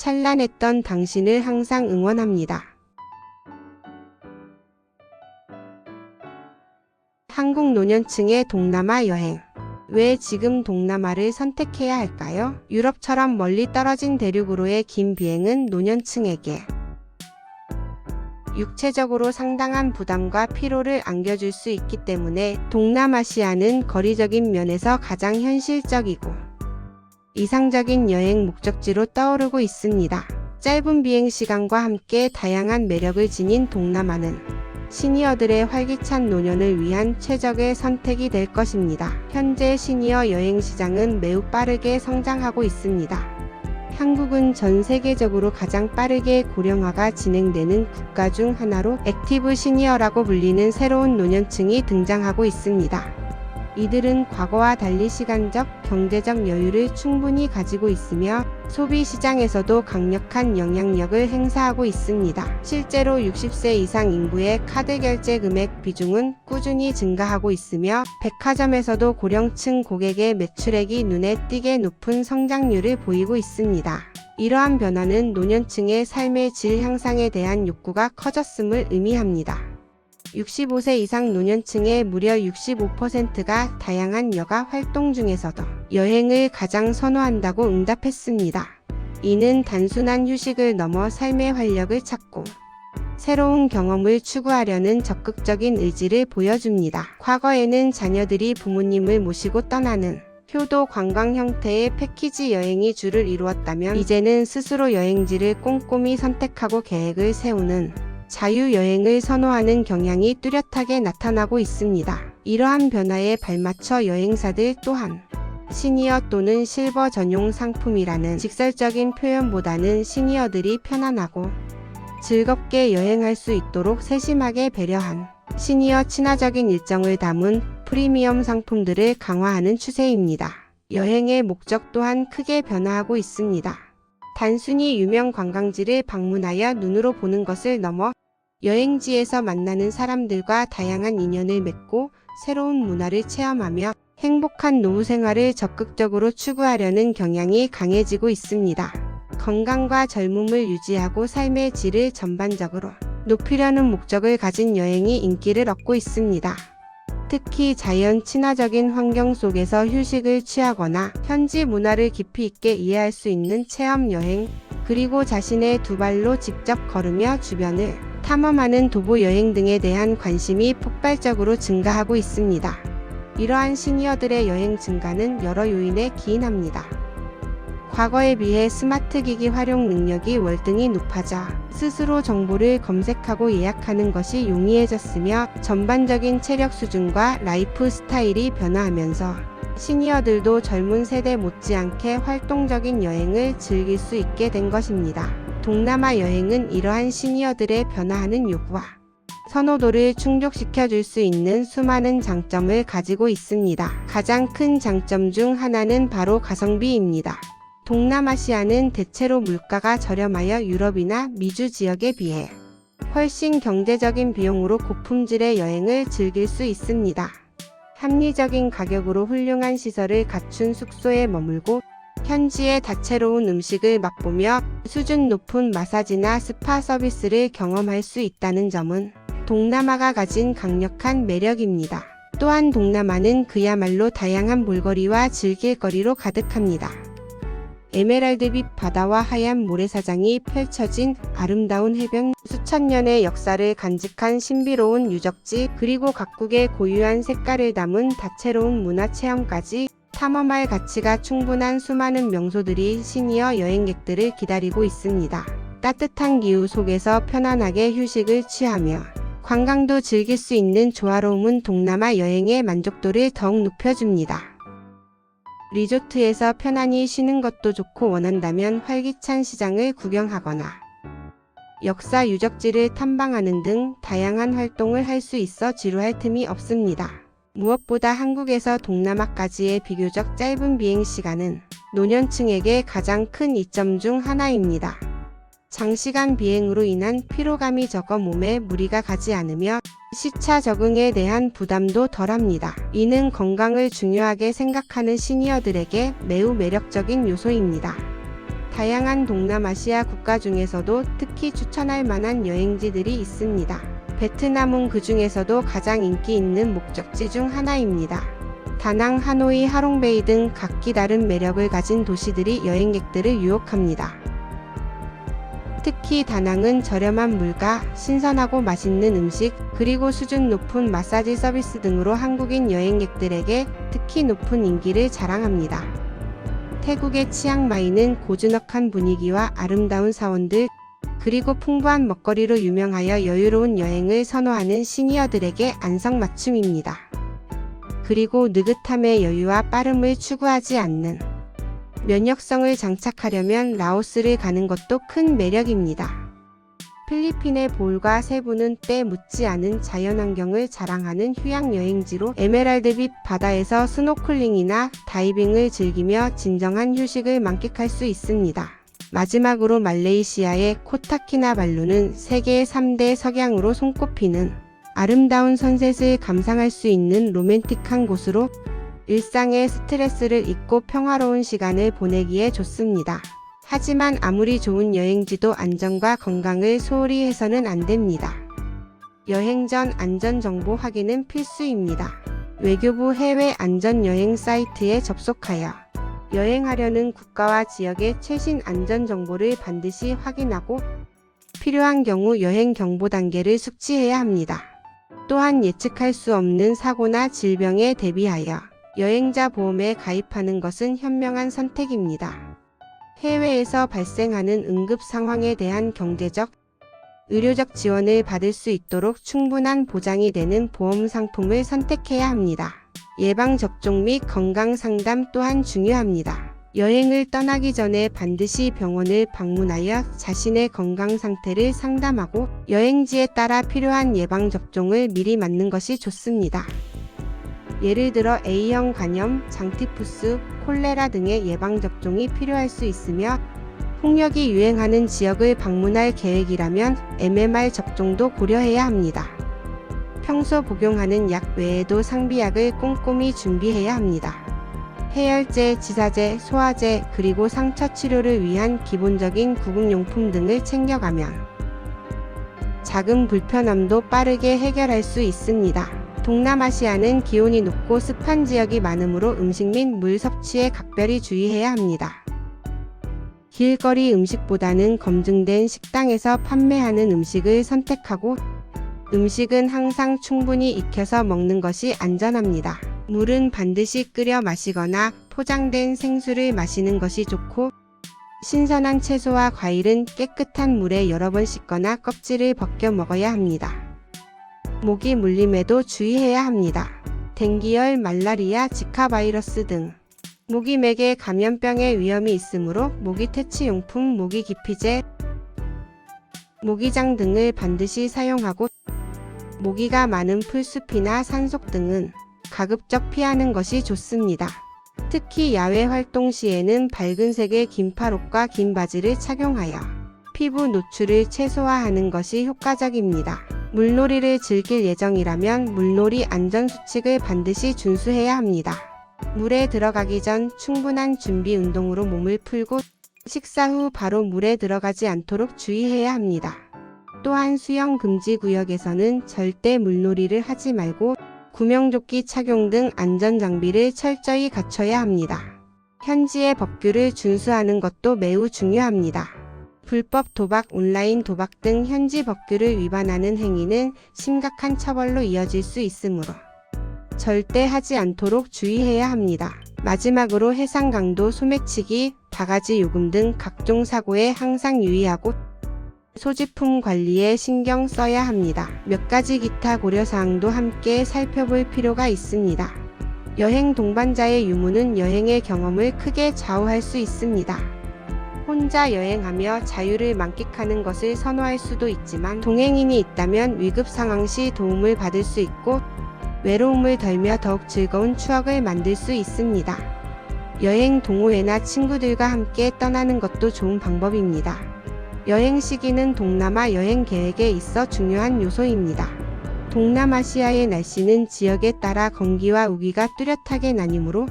찬란했던 당신을 항상 응원합니다. 한국 노년층의 동남아 여행. 왜 지금 동남아를 선택해야 할까요? 유럽처럼 멀리 떨어진 대륙으로의 긴 비행은 노년층에게 육체적으로 상당한 부담과 피로를 안겨줄 수 있기 때문에 동남아시아는 거리적인 면에서 가장 현실적이고 이상적인 여행 목적지로 떠오르고 있습니다. 짧은 비행 시간과 함께 다양한 매력을 지닌 동남아는 시니어들의 활기찬 노년을 위한 최적의 선택이 될 것입니다. 현재 시니어 여행 시장은 매우 빠르게 성장하고 있습니다. 한국은 전 세계적으로 가장 빠르게 고령화가 진행되는 국가 중 하나로 액티브 시니어라고 불리는 새로운 노년층이 등장하고 있습니다. 이들은 과거와 달리 시간적, 경제적 여유를 충분히 가지고 있으며 소비 시장에서도 강력한 영향력을 행사하고 있습니다. 실제로 60세 이상 인구의 카드 결제 금액 비중은 꾸준히 증가하고 있으며 백화점에서도 고령층 고객의 매출액이 눈에 띄게 높은 성장률을 보이고 있습니다. 이러한 변화는 노년층의 삶의 질 향상에 대한 욕구가 커졌음을 의미합니다. 65세 이상 노년층의 무려 65%가 다양한 여가 활동 중에서도 여행을 가장 선호한다고 응답했습니다. 이는 단순한 휴식을 넘어 삶의 활력을 찾고 새로운 경험을 추구하려는 적극적인 의지를 보여줍니다. 과거에는 자녀들이 부모님을 모시고 떠나는 효도 관광 형태의 패키지 여행이 주를 이루었다면 이제는 스스로 여행지를 꼼꼼히 선택하고 계획을 세우는 자유여행을 선호하는 경향이 뚜렷하게 나타나고 있습니다. 이러한 변화에 발맞춰 여행사들 또한 시니어 또는 실버 전용 상품이라는 직설적인 표현보다는 시니어들이 편안하고 즐겁게 여행할 수 있도록 세심하게 배려한 시니어 친화적인 일정을 담은 프리미엄 상품들을 강화하는 추세입니다. 여행의 목적 또한 크게 변화하고 있습니다. 단순히 유명 관광지를 방문하여 눈으로 보는 것을 넘어 여행지에서 만나는 사람들과 다양한 인연을 맺고 새로운 문화를 체험하며 행복한 노후 생활을 적극적으로 추구하려는 경향이 강해지고 있습니다. 건강과 젊음을 유지하고 삶의 질을 전반적으로 높이려는 목적을 가진 여행이 인기를 얻고 있습니다. 특히 자연 친화적인 환경 속에서 휴식을 취하거나 현지 문화를 깊이 있게 이해할 수 있는 체험 여행, 그리고 자신의 두 발로 직접 걸으며 주변을 탐험하는 도보 여행 등에 대한 관심이 폭발적으로 증가하고 있습니다. 이러한 시니어들의 여행 증가는 여러 요인에 기인합니다. 과거에 비해 스마트 기기 활용 능력이 월등히 높아져 스스로 정보를 검색하고 예약하는 것이 용이해졌으며 전반적인 체력 수준과 라이프 스타일이 변화하면서 시니어들도 젊은 세대 못지않게 활동적인 여행을 즐길 수 있게 된 것입니다. 동남아 여행은 이러한 시니어들의 변화하는 요구와 선호도를 충족시켜 줄 수 있는 수많은 장점을 가지고 있습니다. 가장 큰 장점 중 하나는 바로 가성비입니다. 동남아시아는 대체로 물가가 저렴하여 유럽이나 미주 지역에 비해 훨씬 경제적인 비용으로 고품질의 여행을 즐길 수 있습니다. 합리적인 가격으로 훌륭한 시설을 갖춘 숙소에 머물고 현지의 다채로운 음식을 맛보며 수준 높은 마사지나 스파 서비스를 경험할 수 있다는 점은 동남아가 가진 강력한 매력입니다. 또한 동남아는 그야말로 다양한 볼거리와 즐길거리로 가득합니다. 에메랄드빛 바다와 하얀 모래사장이 펼쳐진 아름다운 해변, 수천 년의 역사를 간직한 신비로운 유적지, 그리고 각국의 고유한 색깔을 담은 다채로운 문화 체험까지 탐험할 가치가 충분한 수많은 명소들이 시니어 여행객들을 기다리고 있습니다. 따뜻한 기후 속에서 편안하게 휴식을 취하며 관광도 즐길 수 있는 조화로움은 동남아 여행의 만족도를 더욱 높여줍니다. 리조트에서 편안히 쉬는 것도 좋고 원한다면 활기찬 시장을 구경하거나 역사 유적지를 탐방하는 등 다양한 활동을 할 수 있어 지루할 틈이 없습니다. 무엇보다 한국에서 동남아까지의 비교적 짧은 비행 시간은 노년층에게 가장 큰 이점 중 하나입니다. 장시간 비행으로 인한 피로감이 적어 몸에 무리가 가지 않으며 시차 적응에 대한 부담도 덜합니다. 이는 건강을 중요하게 생각하는 시니어들에게 매우 매력적인 요소입니다. 다양한 동남아시아 국가 중에서도 특히 추천할 만한 여행지들이 있습니다. 베트남은 그 중에서도 가장 인기 있는 목적지 중 하나입니다. 다낭, 하노이, 하롱베이 등 각기 다른 매력을 가진 도시들이 여행객들을 유혹합니다. 특히 다낭은 저렴한 물가, 신선하고 맛있는 음식, 그리고 수준 높은 마사지 서비스 등으로 한국인 여행객들에게 특히 높은 인기를 자랑합니다. 태국의 치앙마이는 고즈넉한 분위기와 아름다운 사원들, 그리고 풍부한 먹거리로 유명하여 여유로운 여행을 선호하는 시니어들에게 안성맞춤입니다. 그리고 느긋함의 여유와 빠름을 추구하지 않는 면역성을 장착하려면 라오스를 가는 것도 큰 매력입니다. 필리핀의 볼과 세부는 때 묻지 않은 자연환경을 자랑하는 휴양 여행지로 에메랄드빛 바다에서 스노클링이나 다이빙을 즐기며 진정한 휴식을 만끽할 수 있습니다. 마지막으로 말레이시아의 코타키나발루는 세계 3대 석양으로 손꼽히는 아름다운 선셋을 감상할 수 있는 로맨틱한 곳으로 일상의 스트레스를 잊고 평화로운 시간을 보내기에 좋습니다. 하지만 아무리 좋은 여행지도 안전과 건강을 소홀히 해서는 안 됩니다. 여행 전 안전정보 확인은 필수입니다. 외교부 해외 안전여행 사이트에 접속하여 여행하려는 국가와 지역의 최신 안전 정보를 반드시 확인하고 필요한 경우 여행 경보 단계를 숙지해야 합니다. 또한 예측할 수 없는 사고나 질병에 대비하여 여행자 보험에 가입하는 것은 현명한 선택입니다. 해외에서 발생하는 응급 상황에 대한 경제적, 의료적 지원을 받을 수 있도록 충분한 보장이 되는 보험 상품을 선택해야 합니다. 예방접종 및 건강상담 또한 중요합니다. 여행을 떠나기 전에 반드시 병원을 방문하여 자신의 건강 상태를 상담하고 여행지에 따라 필요한 예방접종을 미리 맞는 것이 좋습니다. 예를 들어 A형 간염, 장티푸스, 콜레라 등의 예방접종이 필요할 수 있으며 홍역이 유행하는 지역을 방문할 계획이라면 MMR 접종도 고려해야 합니다. 평소 복용하는 약 외에도 상비약을 꼼꼼히 준비해야 합니다. 해열제, 지사제, 소화제, 그리고 상처 치료를 위한 기본적인 구급용품 등을 챙겨가면 작은 불편함도 빠르게 해결할 수 있습니다. 동남아시아는 기온이 높고 습한 지역이 많으므로 음식 및 물 섭취에 각별히 주의해야 합니다. 길거리 음식보다는 검증된 식당에서 판매하는 음식을 선택하고 음식은 항상 충분히 익혀서 먹는 것이 안전합니다. 물은 반드시 끓여 마시거나 포장된 생수를 마시는 것이 좋고 신선한 채소와 과일은 깨끗한 물에 여러 번 씻거나 껍질을 벗겨 먹어야 합니다. 모기 물림에도 주의해야 합니다. 댕기열, 말라리아, 지카 바이러스 등 모기맥의 감염병의 위험이 있으므로 모기 퇴치 용품, 모기 기피제, 모기장 등을 반드시 사용하고 모기가 많은 풀숲이나 산속 등은 가급적 피하는 것이 좋습니다. 특히 야외 활동 시에는 밝은 색의 긴 팔옷과 긴 바지를 착용하여 피부 노출을 최소화하는 것이 효과적입니다. 물놀이를 즐길 예정이라면 물놀이 안전수칙을 반드시 준수해야 합니다. 물에 들어가기 전 충분한 준비 운동으로 몸을 풀고 식사 후 바로 물에 들어가지 않도록 주의해야 합니다. 또한 수영 금지 구역에서는 절대 물놀이를 하지 말고 구명조끼 착용 등 안전장비를 철저히 갖춰야 합니다. 현지의 법규를 준수하는 것도 매우 중요합니다. 불법 도박, 온라인 도박 등 현지 법규를 위반하는 행위는 심각한 처벌로 이어질 수 있으므로 절대 하지 않도록 주의해야 합니다. 마지막으로 해상 강도, 소매치기, 바가지 요금 등 각종 사고에 항상 유의하고 소지품 관리에 신경 써야 합니다. 몇 가지 기타 고려사항도 함께 살펴볼 필요가 있습니다. 여행 동반자의 유무는 여행의 경험을 크게 좌우할 수 있습니다. 혼자 여행하며 자유를 만끽하는 것을 선호할 수도 있지만 동행인이 있다면 위급 상황 시 도움을 받을 수 있고 외로움을 덜며 더욱 즐거운 추억을 만들 수 있습니다. 여행 동호회나 친구들과 함께 떠나는 것도 좋은 방법입니다. 여행 시기는 동남아 여행 계획에 있어 중요한 요소입니다. 동남아시아의 날씨는 지역에 따라 건기와 우기가 뚜렷하게 나뉘므로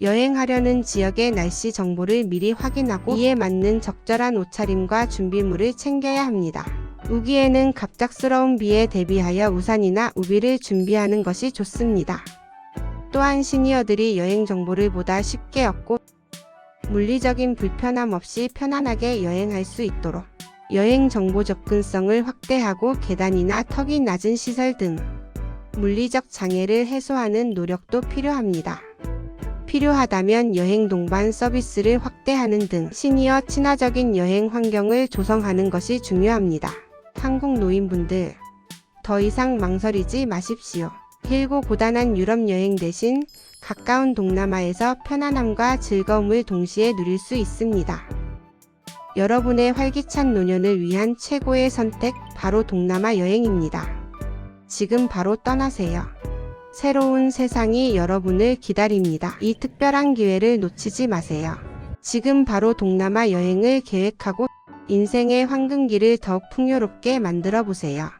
여행하려는 지역의 날씨 정보를 미리 확인하고 이에 맞는 적절한 옷차림과 준비물을 챙겨야 합니다. 우기에는 갑작스러운 비에 대비하여 우산이나 우비를 준비하는 것이 좋습니다. 또한 시니어들이 여행 정보를 보다 쉽게 얻고 물리적인 불편함 없이 편안하게 여행할 수 있도록 여행 정보 접근성을 확대하고 계단이나 턱이 낮은 시설 등 물리적 장애를 해소하는 노력도 필요합니다. 필요하다면 여행 동반 서비스를 확대하는 등 시니어 친화적인 여행 환경을 조성하는 것이 중요합니다. 한국 노인분들, 더 이상 망설이지 마십시오. 길고 고단한 유럽 여행 대신 가까운 동남아에서 편안함과 즐거움을 동시에 누릴 수 있습니다. 여러분의 활기찬 노년을 위한 최고의 선택, 바로 동남아 여행입니다. 지금 바로 떠나세요. 새로운 세상이 여러분을 기다립니다. 이 특별한 기회를 놓치지 마세요. 지금 바로 동남아 여행을 계획하고 인생의 황금기를 더욱 풍요롭게 만들어 보세요.